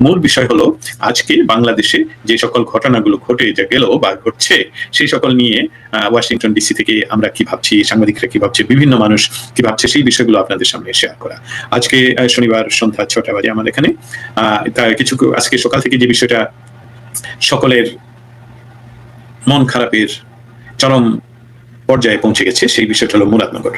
মূল বিষয় হলো আজকে বাংলাদেশে যে সকল ঘটনাগুলো ঘটে যা গেল বা ঘটছে সেই সকল নিয়ে ওয়াশিংটন ডিসি থেকে আমরা কি ভাবছি সাংবাদিকরা কি ভাবছে বিভিন্ন মানুষ কি ভাবছে সেই বিষয়গুলো আপনাদের সামনে শেয়ার করা। আজকে শনিবার সন্ধ্যা ছটা বাজে আমাদের এখানে। আহ, কিছু আজকে সকাল থেকে যে বিষয়টা সকলের মন খারাপের চরম পর্যায়ে পৌঁছে গেছে সেই বিষয়টা হলো মুরাদনগর।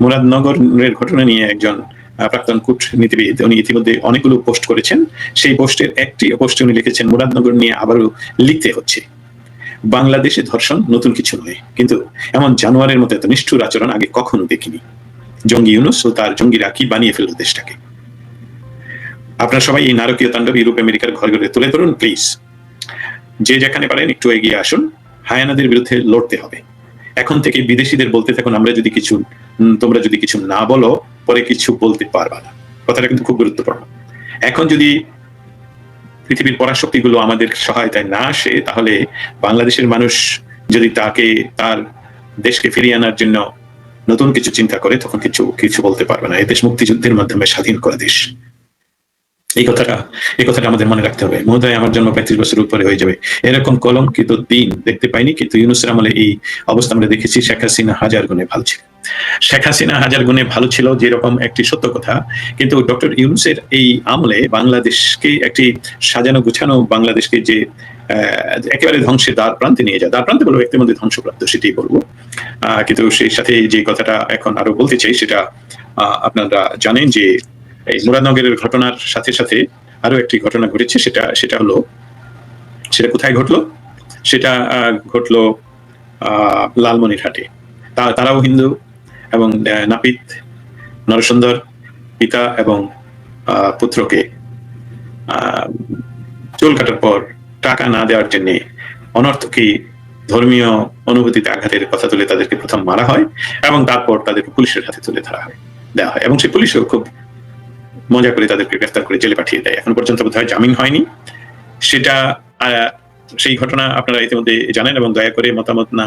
মুরাদনগরের ঘটনা নিয়ে একজন প্রাক্তন কূটনীতিবিদ উনি ইতিমধ্যে অনেকগুলো পোস্ট করেছেন। সেই পোস্টের একটি পোস্টে উনি লিখেছেন, মুরাদনগর নিয়ে আবারও লিখতে হচ্ছে। বাংলাদেশে ধর্ষণ নতুন কিছু নয়। কিন্তু এমন জানোয়ারের মতো এত নিষ্ঠুর আচরণ আগে কখনো দেখিনি। জঙ্গি ইউনুস ও তার জঙ্গিরা কি বানিয়ে ফেলল দেশটাকে। আপনারা সবাই এই নারকীয় তাণ্ডব ইউরোপ, আমেরিকার ঘরে ঘরে তুলে ধরুন, প্লিজ। যে যেখানে পারেন, একটু এগিয়ে আসুন। হায়ানাদের বিরুদ্ধে লড়তে হবে। এখন থেকে বিদেশিদের বলতে থাকুন, আমরা যদি কিছু তোমরা যদি কিছু না বলো পরে কিছু বলতে পারবা না। কথাটা কিন্তু খুব গুরুত্বপূর্ণ। এখন যদি পৃথিবীর পরাশক্তিগুলো আমাদের সহায়তায় না আসে, তাহলে বাংলাদেশের মানুষ যদি তাকে, তার দেশকে ফিরিয়ে আনার জন্য নতুন কিছু চিন্তা করে, তখন কিছু কিছু বলতে পারবে না। এই দেশ মুক্তিযুদ্ধের মাধ্যমে স্বাধীন করা দেশ। এই কথাটা এই কথাটা আমাদের মনে রাখতে হবে। মহোদয়, আমার জন্ম পঁয়ত্রিশ বছর উপরে হয়ে যাবে। এরকম কলঙ্কিত দিন দেখতে পাইনি, কিন্তু ইউনুসের আমলে এই অবস্থা আমরা দেখেছি, শেখ হাসিনা হাজার গুণে ভালো ছিল শেখ হাসিনা হাজার গুণে ভালো ছিল, যেরকম একটি সত্য কথা, কিন্তু ডক্টর ইউনুসের এই আমলে বাংলাদেশকে একটি সাজানো গুছানো, বাংলাদেশকে যে একেবারে ধ্বংসের দ্বার প্রান্তে নিয়ে যায় দ্বার প্রান্তে বলব, একটি মধ্যে ধ্বংসপ্রাপ্ত, সেটাই বলব। কিন্তু সেই সাথে যে কথাটা এখন আরও বলতে চাই, সেটা আপনারা জানেন যে এই মুরাদনগরের ঘটনার সাথে সাথে আরও একটি ঘটনা ঘটেছে, সেটা সেটা হলো, সেটা কোথায় ঘটলো? সেটা ঘটলো লালমনিরহাটে। তারাও হিন্দু এবং নাপিত, নরসুন্দর পিতা এবং পুত্রকে চুল কাটার পর টাকা না দেওয়ার জন্য অনর্থকী ধর্মীয় অনুভূতিতে আঘাতের কথা তুলে তাদেরকে প্রথম মারা হয় এবং তারপর তাদেরকে পুলিশের হাতে তুলে ধরা হয়, দেওয়া হয়। এবং সেই পুলিশও খুব মজা করে তাদেরকে গ্রেফতার করে জেলে পাঠিয়ে দেয়। এখন পর্যন্ত বোধহয় জামিন হয়নি। সেটা সেই ঘটনা আপনারা ইতিমধ্যে জানেন এবং দয়া করে মতামত না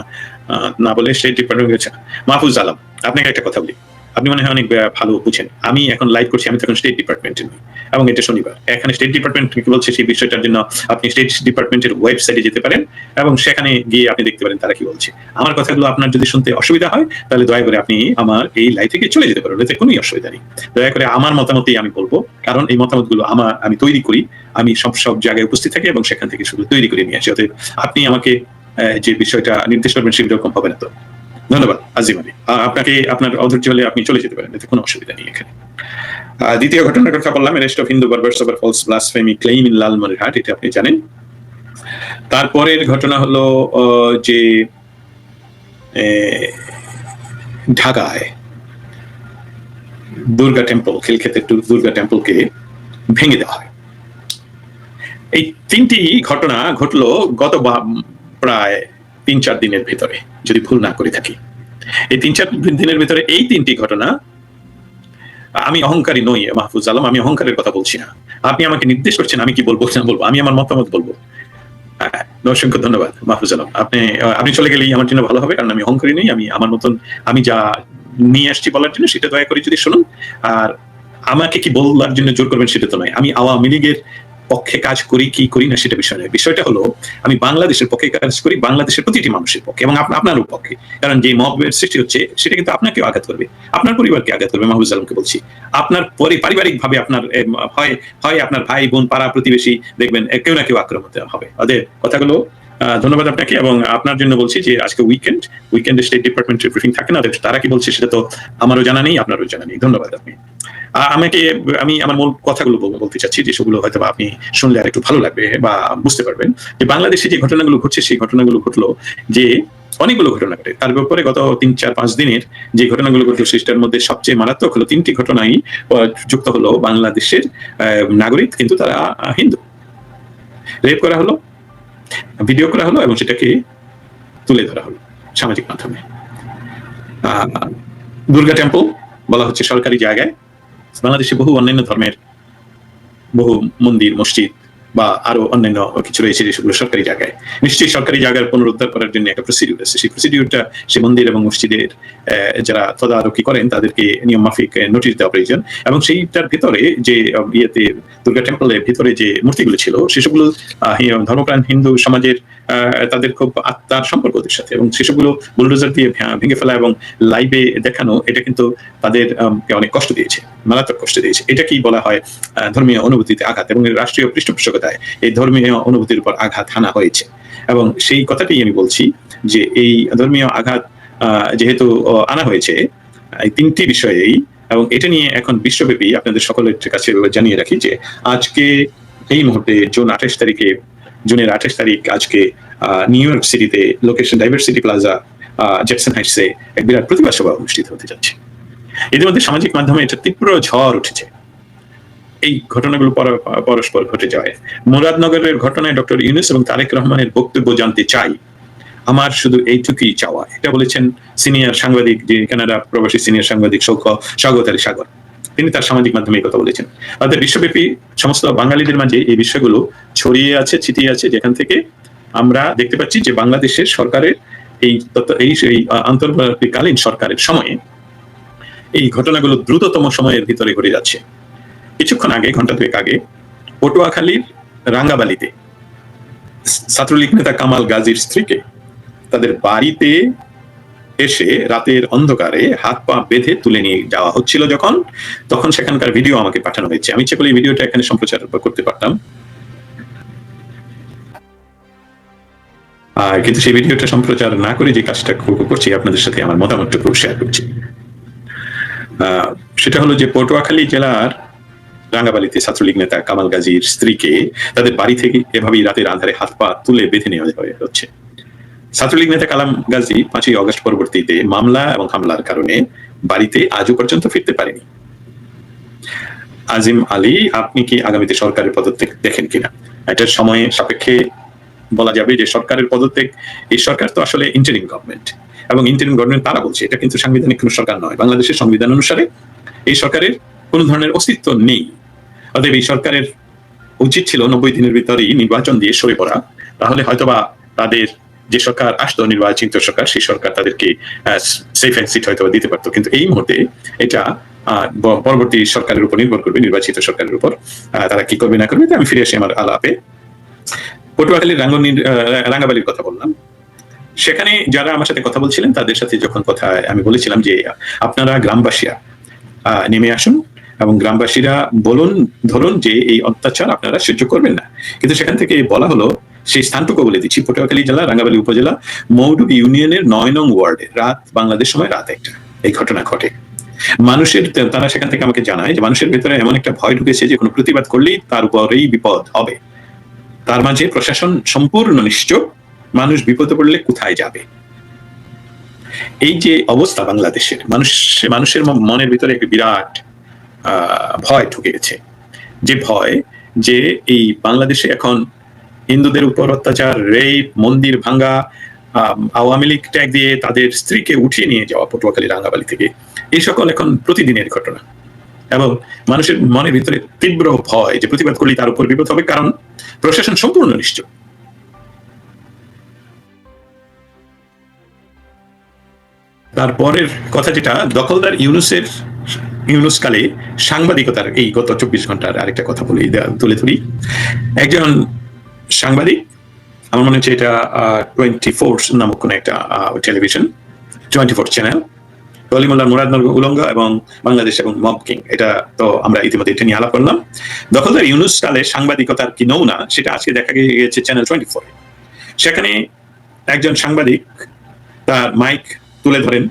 না বলে সেই ডিপার্টমেন্ট মাহফুজ আলম, আপনাকে একটা কথা বলি। আপনি মনে হয় অনেক ভালো বুঝেন। আমি এখন লাইভ করছি, আমি তখন স্টেট ডিপার্টমেন্টে নই। এবং এটা শনিবার। এখানে স্টেট ডিপার্টমেন্ট কি বলছে সেই বিষয়টার জন্য আপনি স্টেট ডিপার্টমেন্টের ওয়েবসাইটে যেতে পারেন এবং সেখানে গিয়ে আপনি দেখতে পারেন তারা কি বলছে। আমার কথাগুলো আপনার যদি শুনতে অসুবিধা হয়, তাহলে দয়া করে আপনি আমার এই লাইভ থেকে চলে যেতে পারেন, এতে কোনো অসুবিধা নেই। দয়া করে আমার মতামতেই আমি বলব, কারণ এই মতামতগুলো আমার, আমি তৈরি করি, আমি সব সব জায়গায় উপস্থিত থাকি এবং সেখান থেকে শুধু তৈরি করে নিয়ে আসি। অতএব আপনি আমাকে যে বিষয়টা নির্দেশ করবেন সেরকম হবে না তো। ধন্যবাদ, আজিম আলী। আপনাকে আপনার অধৈর্য হলে আপনি চলে যেতে পারেন, এতে কোনো অসুবিধা নেই এখানে। দ্বিতীয় ঘটনার কথা বললাম rest of Hindu barbers over false blasphemy claim in Lalmonirhat এটা আপনি জানেন। তারপরের ঘটনা হলো যে ঢাকায় দুর্গা টেম্পল খিলক্ষেতের দুর্গা টেম্পলকে ভেঙে দেওয়া হয়। এই তিনটি ঘটনা ঘটলো গত প্রায় তিন চার দিনের ভেতরে যদি ভুল না করে থাকি। এই তিন চার দিনের ভেতরে এই তিনটি ঘটনা আমি অহংকারী নই মাহফুজ আলম আমি অহংকারের কথা বলছি না। আপনি আমাকে নির্দেশ করছেন আমি কি বলব না বলব আমি আমার মতামত বলব। হ্যাঁ, অসংখ্য ধন্যবাদ মাহফুজ আলম। আপনি আপনি চলে গেলেই আমার জন্য ভালো হবে কারণ আমি অহংকারী নই আমি আমার মতন আমি যা নিয়ে আসছি বলার জন্য সেটা দয়া করে যদি শুনুন আর আমাকে কি বলার জন্য জোর করবেন সেটা তো নয়। আমি আওয়ামী লীগের পক্ষে কাজ করি, কি করি না সেটা বিষয় বিষয়টা হলো, আমি বাংলাদেশের পক্ষে কাজ করি, বাংলাদেশের প্রতিটি মানুষের পক্ষে এবং আপ- আপনারও পক্ষে। কারণ যে মবের সৃষ্টি হচ্ছে, সেটা কিন্তু আপনাকে আঘাত করবে। আপনার পরিবারকে আঘাত করবে মাহবুজ আলমকে বলছি। আপনার পরি পারিবারিক ভাবে আপনার হয় হয় আপনার ভাই, বোন, পাড়া প্রতিবেশী, দেখবেন কেউ না কেউ আক্রমণ হবে। ওদের কথাগুলো ধন্যবাদ আপনাকে এবং আপনার জন্য বলছি যে আজকে উইকেন্ড উইকেন্ডে স্টেট ডিপার্টমেন্টের ব্রিফিং থাকে না তারা কি বলছে সেটা তো আমারও জানা নেই, আপনারও জানা নেই। ধন্যবাদ আপনি। আমাকে, আমি আমার মূল কথাগুলো বল- বলতে চাচ্ছি যে সেগুলো হয়তো আপনি শুনলে আর একটু ভালো লাগবে বা বুঝতে পারবেন যে বাংলাদেশে যে ঘটনাগুলো ঘটছে, সেই ঘটনাগুলো ঘটলো যে অনেকগুলো ঘটনা ঘটে। তার ব্যাপারে গত তিন, চার, পাঁচ দিনের যে ঘটনাগুলো ঘটলো, সেটার মধ্যে সবচেয়ে মারাত্মক হলো তিনটি ঘটনাই যুক্ত হলো বাংলাদেশের নাগরিক, কিন্তু তারা হিন্দু। রেপ করা হলো, ভিডিও করা হলো এবং সেটাকে তুলে ধরা হলো সামাজিক মাধ্যমে। দুর্গা টেম্পল বলা হচ্ছে সরকারি জায়গায়। বাংলাদেশে বহু অন্যান্য ধর্মের বহু মন্দির, মসজিদ বা আরও অন্যান্য কিছু রয়েছে যেগুলো সরকারি জায়গায়। নিশ্চয়ই সরকারি জায়গার পুনরুদ্ধার করার জন্য একটা প্রসিডিউর আছে। সেই প্রসিডিউরটা সে মন্দির এবং মসজিদের যারা তদারকি করেন তাদেরকে নিয়ম মাফিক নোটিশ দেওয়া প্রয়োজন এবং সেইটার ভিতরে যে ইয়েতে দুর্গা টেম্পলের ভিতরে যে মূর্তিগুলো ছিল সেসবগুলো ধর্মপ্রাণ হিন্দু সমাজের তাদের খুব আত্মার সম্পর্ক ওদের সাথে এবং সেসবগুলো বুলডোজার দিয়ে ভেঙে ফেলা এবং লাইভে দেখানো, এটা কিন্তু তাদের অনেক কষ্ট দিয়েছে, মারাত্মক কষ্ট দিয়েছে। এটা কি বলা হয় ধর্মীয় অনুভূতিতে আঘাত এবং রাষ্ট্রীয় পৃষ্ঠপোষকতায় এই ধর্মীয় অনুভূতির উপর আঘাত হানা হয়েছে। এবং সেই কথাটাই আমি বলছি যে এই ধর্মীয় আঘাত যেহেতু আনা হয়েছে, এই তিনটি বিষয়েই এবং এটা নিয়ে এখন বিশ্বব্যাপী আপনাদের সকলের কাছে জানিয়ে রাখি যে আজকে এই মুহূর্তে জুন আঠাশ তারিখে জুনের আঠাশ তারিখ আজকে নিউ ইয়র্ক সিটিতে লোকেশন ডাইভার্সিটি প্লাজা জ্যাকসন হাইটসে এক বিরাট প্রতিবাদ সভা অনুষ্ঠিত হতে যাচ্ছে। ইতিমধ্যে সামাজিক মাধ্যমে এটা তীব্র ঝড় উঠেছে। এই ঘটনাগুলো পর- পরস্পর ঘটে যায়। মুরাদনগরের ঘটনায় ডক্টর ইউনুস এবং তারেক রহমানের বক্তব্য জানতে চাই। আমার শুধু এইটুকুই চাওয়া। এটা বলেছেন সিনিয়র সাংবাদিক যে কানাডা প্রবাসী সিনিয়র সাংবাদিক সৌখ স্বাগত আলী সাগর। তিনি তার সামাজিক মাধ্যমে কথা বলেছেন। অর্থাৎ বিশ্বব্যাপী সমস্ত বাঙালিদের মাঝে এই বিষয়গুলো ছড়িয়ে আছে, ছিটিয়ে আছে, যেখান থেকে আমরা দেখতে পাচ্ছি যে বাংলাদেশের সরকারের এই এই এই সরকারের সময়ে এই ঘটনাগুলো দ্রুততম সময়ের ভিতরে ঘটে যাচ্ছে। কিছুক্ষণ আগে ঘণ্টা দুয়েক আগে, পটুয়াখালীর রাঙ্গাবালিতে ছাত্রলীগ নেতা কামাল গাজীর স্ত্রীকে তাদের বাড়িতে এসে রাতের অন্ধকারে হাত পা বেঁধে তুলে নিয়ে যাওয়া হচ্ছিল যখন, তখন সেখানকার ভিডিও আমাকে পাঠানো হয়েছে। আমি ইচ্ছে করলে ভিডিওটা এখানে সম্প্রচার করতে পারতাম। আর কিন্তু সেই ভিডিওটা সম্প্রচার না করে যে কাজটা কর- করছি, আপনাদের সাথে আমার মতামতটুকু শেয়ার করছি। সেটা হলো যে পটুয়াখালী জেলার রাঙ্গাবালিতে ছাত্রলীগ নেতা কামাল গাজীর স্ত্রীকে তাদের বাড়ি থেকে এভাবেই রাতের আধারে হাত পা তুলে বেঁধে নেওয়া হচ্ছে। ছাত্রলীগ নেতা কালাম গাজী পাঁচই অগস্ট পরবর্তীতে মামলা এবং হামলার কারণে বাড়িতে আজও পর্যন্ত ফিরতে পারেনি। আজিম আলী, আপনি কি আগামীতে সরকারের পদত্যাগ দেখেন কিনা? এটার সময়ে সাপেক্ষে বলা যাবে যে সরকারের পদত্যাগ, এই সরকার তো আসলে ইন্টারিম গভর্নমেন্ট এবং ইন্টারিম গভর্নমেন্ট তারা বলছে, এটা কিন্তু সাংবিধানিক কোনো সরকার নয়। বাংলাদেশের সংবিধান অনুসারে এই সরকারের কোনো ধরনের অস্তিত্ব নেই। অতএব এই সরকারের উচিত ছিল নব্বই দিনের ভিতরেই নির্বাচন দিয়ে সরে পড়া। তাহলে হয়তোবা তাদের যে সরকার আসতো, নির্বাচিত সরকার, সেই সরকার তাদেরকে সেফ অ্যান্ড সিট হয়তো দিতে পারতো। কিন্তু এই মুহূর্তে এটা পরবর্তী সরকারের উপর নির্ভর করবে, নির্বাচিত সরকারের উপর। তারা কি করবে, না করবে আমি ফিরে আসি আমার আলাপে। পটুয়াখালীর রাঙ্গনির রাঙ্গাবালির কথা বললাম। সেখানে যারা আমার সাথে কথা বলছিলেন, তাদের সাথে যখন কথা আমি বলেছিলাম যে, আপনারা গ্রামবাসীরা নেমে আসুন এবং গ্রামবাসীরা বলুন, ধরুন যে এই অত্যাচার আপনারা সহ্য করবেন না। কিন্তু সেখান থেকে বলা হলো সেই স্থানটুকু বলে দিচ্ছি। পটুয়াখালী জেলা রাঙ্গাবালী উপজেলা মৌডুব ইউনিয়নের নয় নং ওয়ার্ডে রাত বাংলাদেশ সময় রাত একটা। এই ঘটনা ঘটে। মানুষের তারা সেখান থেকে আমাকে জানায় যে মানুষের ভেতরে এমন একটা ভয় ঢুকেছে যে কোনো প্রতিবাদ করলেই তার উপরেই বিপদ হবে। তার মাঝে প্রশাসন সম্পূর্ণ নিশ্চয় মানুষ বিপদে পড়লে কোথায় যাবে? এই যে অবস্থা বাংলাদেশের, মানুষ মানুষের মনের ভিতরে একটি বিরাট ভয় ঢুকে গেছে। যে ভয় যে এই বাংলাদেশে এখন হিন্দুদের উপর অত্যাচার রেপ মন্দির ভাঙ্গা আওয়ামী লীগ ট্যাগ দিয়ে তাদের স্ত্রীকে উঠিয়ে নিয়ে যাওয়া পটুয়াখালী রাঙ্গাবালি থেকে। এই সকল এখন প্রতিদিনের ঘটনা। এবং মানুষের মনের ভিতরে তীব্র ভয় যে প্রতিবাদ করলে তার উপর বিপদ হবে, কারণ প্রশাসন সম্পূর্ণ নিশ্চয় তারপরের কথা যেটা, দখলদার ইউনুসের, ইউনুস কালে সাংবাদিকতার এই গত চব্বিশ ঘণ্টার আরেকটা কথা বলি তুলে ধরি। একজন সাংবাদিক। আমার মনে হচ্ছে এটা টোয়েন্টি ফোর নামক কোন একটা television twenty four channel Kalimullah Muradnagar উলঙ্গা এবং বাংলাদেশ এবং মব কিং। এটা তো আমরা ইতিমধ্যে এটা নিয়ে আলাপ করলাম। দখলদার ইউনুস কালে সাংবাদিকতার কি নমুনা, সেটা আজকে দেখা গিয়েছে চ্যানেল টোয়েন্টি ফোরে সেখানে একজন সাংবাদিক তার মাইক তুলে ধরেন,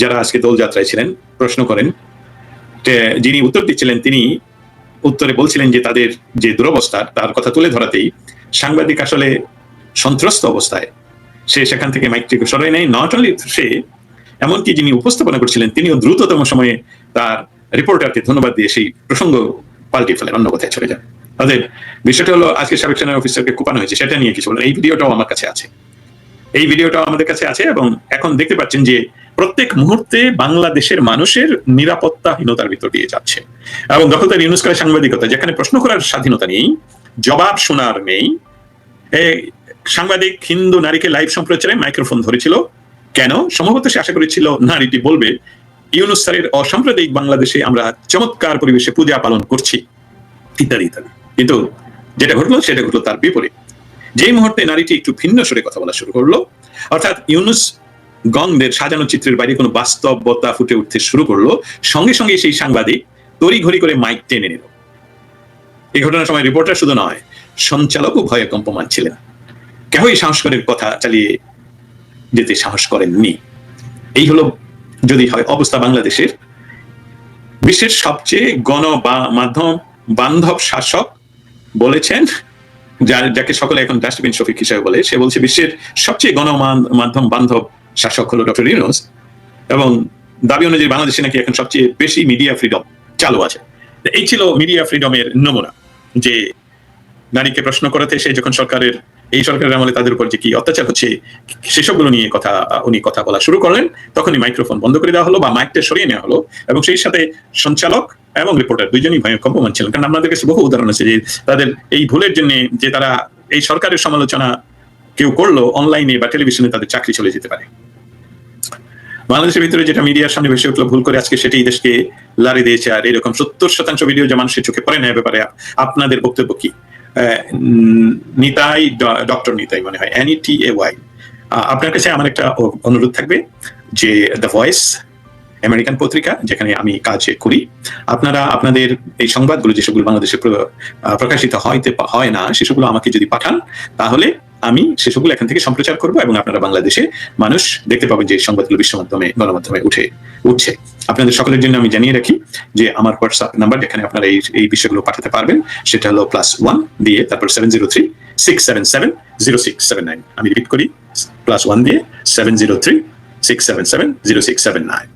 যারা আজকে দোলযাত্রায় ছিলেন, প্রশ্ন করেন। যিনি উত্তর দিচ্ছিলেন, তিনি উত্তরে বলছিলেন যে তাদের যে দুরবস্থা, তার কথা তুলে ধরাতেই সাংবাদিক আসলে সন্ত্রস্ত অবস্থায়। সে সেখান থেকে মাইকটিকে সরাই নেয়। নট অনলি সে, এমনকি যিনি উপস্থাপনা করছিলেন, তিনিও দ্রুততম সময়ে তার রিপোর্টারকে ধন্যবাদ দিয়ে সেই প্রসঙ্গ পাল্টে ফেলেন, অন্য কথায় চলে যান। তাদের বিষয়টা হলো, আজকে সাবেক সেনার অফিসারকে কুপানো হয়েছে, সেটা নিয়ে কিছু বলেন এই ভিডিওটাও আমার কাছে আছে। এই ভিডিওটাও আমাদের কাছে আছে এবং এখন দেখতে পাচ্ছেন যে প্রত্যেক মুহূর্তে বাংলাদেশের মানুষের নিরাপত্তাহীনতার ভিতর দিয়ে যাচ্ছে। এবং দখলদার ইউনুস্কার সাংবাদিকতা, যেখানে প্রশ্ন করার স্বাধীনতা নেই জবাব শোনার নেই। সাংবাদিক হিন্দু নারীকে লাইভ সম্প্রচারে মাইক্রোফোন ধরেছিল। কেন? সম্ভবত সে আশা করেছিল নারীটি বলবে, ইউনুস স্যারের অসাম্প্রদায়িক বাংলাদেশে আমরা চমৎকার পরিবেশে পূজা পালন করছি। ইত্যাদি ইত্যাদি। কিন্তু যেটা ঘটলো, সেটা ঘটলো তার বিপরীত। যেই মুহূর্তে নারীটি একটু ভিন্ন সুরে কথা বলা শুরু করল, অর্থাৎ ইউনুস গংদের সাজানো চিত্রের বাইরে কোনো বাস্তবতা ফুটে উঠতে শুরু করল, সঙ্গে সঙ্গে সেই সাংবাদিক তড়িঘড়ি করে মাইক টেনে নিল। এই ঘটনার সময় রিপোর্টার শুধু নয়, সঞ্চালকও ভয়ে কম্পমান ছিলেন। কেহই সাহস করে কথা চালিয়ে যেতে সাহস করেননি। এই হলো যদি হয় অবস্থা বাংলাদেশের। বিশ্বের সবচেয়ে গণ বা মাধ্যম বান্ধব শাসক বলেছেন, যার, যাকে সকলে এখন ডাস্টবিন শফিক হিসেবে বলে, সে বলছে বিশ্বের সবচেয়ে গণমান- মাধ্যম বান্ধব শাসক হলো ডক্টর ইউনুস। এবং দাবি অনুযায়ী বাংলাদেশে নাকি এখন সবচেয়ে বেশি মিডিয়া ফ্রিডম চালু আছে। এই ছিল মিডিয়া ফ্রিডমের নমুনা যে নারীকে প্রশ্ন করাতে সে যখন সরকারের, এই সরকারের আমলে তাদের উপর যে কি অত্যাচার হচ্ছে, সেসবগুলো নিয়ে কথা, উনি কথা বলা শুরু করলেন। তখনই মাইক্রোফোন বন্ধ করে দেওয়া হলো বা মাইকটা সরিয়ে নেওয়া হলো এবং সেই সাথে সঞ্চালক এবং রিপোর্টার দুইজনই ভয় কম্পমান ছিলেন। কারণ আপনাদের কাছে বহু উদাহরণ আছে যে তাদের এই ভুলের জন্য যে তারা এই সরকারের সমালোচনা কেউ করল অনলাইনে বা টেলিভিশনে তাদের চাকরি চলে যেতে পারে। বাংলাদেশের ভিতরে যেটা মিডিয়ার সামনে ভেসে উঠল, ভুল করে আজকে সেটি দেশকে লারে দিয়েছে, আর এরকম সত্তর শতাংশ ভিডিও যে মানুষের চোখে পড়ে না ব্যাপারে আপনাদের বক্তব্য কি? নিতাই ডক্টর নিতাই মনে হয় এনই টি এ ওয়াই আপনার কাছে আমার একটা অনুরোধ থাকবে যে দ্য ভয়েস আমেরিকান পত্রিকা, যেখানে আমি কাজ করি, আপনারা আপনাদের এই সংবাদগুলো যে সবগুলো বাংলাদেশে প্রকাশিত হয় না, সেসবগুলো আমাকে যদি পাঠান, তাহলে আমি সেসবগুলো এখান থেকে সম্প্রচার করব এবং আপনারা বাংলাদেশে মানুষ দেখতে পাবেন যে সংবাদগুলো বিশ্ব মাধ্যমে, গণমাধ্যমে উঠে, উঠছে। আপনাদের সকলের জন্য আমি জানিয়ে রাখি যে আমার হোয়াটসঅ্যাপ নাম্বার যেখানে আপনারা এই এই বিষয়গুলো পাঠাতে পারবেন, সেটা হলো প্লাস ওয়ান দিয়ে তারপর seven zero three six seven seven zero six seven nine আমি রিপিট করি প্লাস ওয়ান দিয়ে seven zero three six seven seven zero six seven nine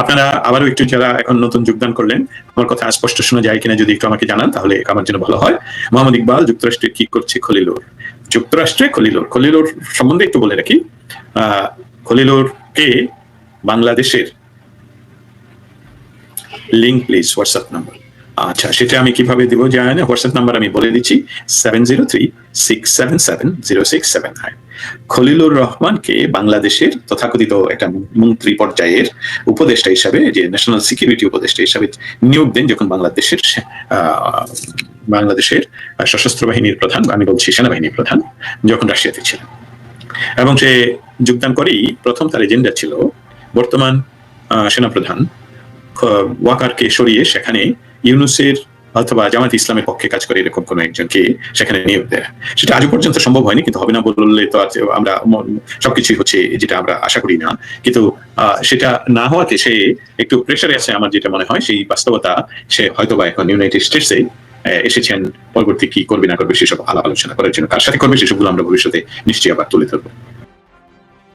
আপনারা আবারও একটু যারা এখন নতুন যোগদান করলেন, আমার কথা স্পষ্ট শোনা যায় কিনা যদি একটু আমাকে জানান, তাহলে আমার জন্য ভালো হয়। মোহাম্মদ ইকবাল যুক্তরাষ্ট্রে কি করছে খলিলুর? যুক্তরাষ্ট্রে খলিলুর খলিলুর সম্বন্ধে একটু বলে রাখি। আহ, খলিলুর কে বাংলাদেশের? লিঙ্ক প্লিজ হোয়াটসঅ্যাপ নাম্বার আচ্ছা সেটা আমি কীভাবে দিব জানেন? হোয়াটসঅ্যাপ নাম্বার আমি বলে দিচ্ছি seven zero three six seven seven zero six seven nine Khalilur রহমানকে বাংলাদেশের তথাকথিত একটা মন্ত্রী পর্যায়ের উপদেষ্টা হিসাবে, যে ন্যাশনাল সিকিউরিটি উপদেষ্টা হিসাবে নিয়োগ দেন যখন বাংলাদেশের বাংলাদেশের সশস্ত্র বাহিনীর প্রধান, আমি বলছি সেনাবাহিনীর প্রধান, যখন রাশিয়াতে ছিলেন। এবং সে যোগদান করেই প্রথম তার এজেন্ডা ছিল, বর্তমান সেনাপ্রধান ওয়াকারকে সরিয়ে সেখানে ইউনুসের অথবা জামাত ইসলামের পক্ষে কাজ করে এরকম কোন একজনকে সেখানে নিয়োগ দেয়। সেটা আজও পর্যন্ত সম্ভব হয়নি, কিন্তু হবে না বললে তো আজ আমরা সবকিছুই হচ্ছে যেটা আমরা আশা করি না। কিন্তু সেটা না হওয়াতে সে একটু প্রেশারে আছে আমার যেটা মনে হয়, সেই বাস্তবতা সে হয়তো বা এখন ইউনাইটেড স্টেটসে এসেছেন, পরবর্তী কি করবে না করবে সেসব আলাপ আলোচনা করার জন্য কার সাথে করবে সেসবগুলো আমরা ভবিষ্যতে নিশ্চয়ই আবার তুলে ধরবো।